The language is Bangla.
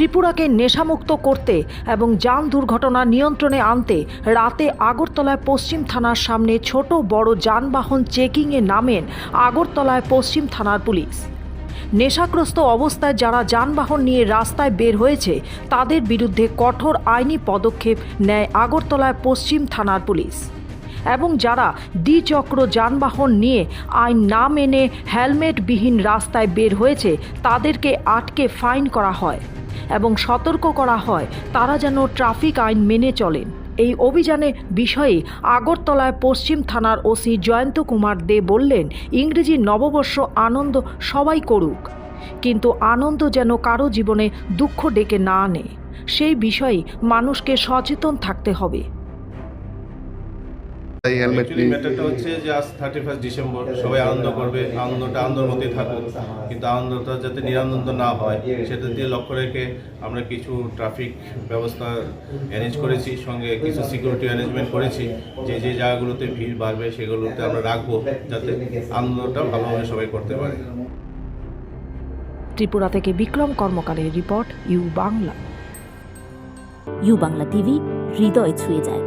ত্রিপুরাকে নেশামুক্ত করতে এবং যান দুর্ঘটনা নিয়ন্ত্রণে আনতে রাতে আগরতলায় পশ্চিম থানার সামনে ছোট বড় যানবাহন চেকিংয়ে নামেন আগরতলায় পশ্চিম থানার পুলিশ। নেশাগ্রস্ত অবস্থায় যারা যানবাহন নিয়ে রাস্তায় বের হয়েছে, তাদের বিরুদ্ধে কঠোর আইনি পদক্ষেপ নেয় আগরতলায় পশ্চিম থানার পুলিশ। এবং যারা দ্বিচক্র যানবাহন নিয়ে আইন না মেনে হেলমেটবিহীন রাস্তায় বের হয়েছে, তাদেরকে আটকে ফাইন করা হয় এবং সতর্ক করা হয় তারা যেন ট্রাফিক আইন মেনে চলেন। এই অভিযানে বিষয়ে আগরতলায় পশ্চিম থানার ওসি জয়ন্ত কুমার দে বললেন, ইংরেজি নববর্ষ আনন্দ সবাই করুক, কিন্তু আনন্দ যেন কারও জীবনে দুঃখ ডেকে না আনে। সেই বিষয়ে মানুষকে সচেতন থাকতে হবে। এই হেলমেট ম্যাটারটা হচ্ছে যে আজ থার্টি ফার্স্ট ডিসেম্বর সবাই আনন্দ করবে আনন্দটা আনন্দের মধ্যেই থাকুক। কিন্তু আনন্দটা যাতে নিরানন্দ না হয় সেটা দিয়ে লক্ষ্য রেখে আমরা কিছু ট্রাফিক ব্যবস্থা অ্যারেঞ্জ করেছি সঙ্গে কিছু সিকিউরিটি অ্যারেঞ্জমেন্ট করেছি। যে যে জায়গাগুলোতে ভিড় বাড়বে সেগুলোতে আমরা রাখব যাতে আনন্দটা ভালোভাবে সবাই করতে পারে। ত্রিপুরা থেকে Bikram কর্মকারের report U Bangla. U Bangla TV হৃদয় ছুঁয়ে যায়।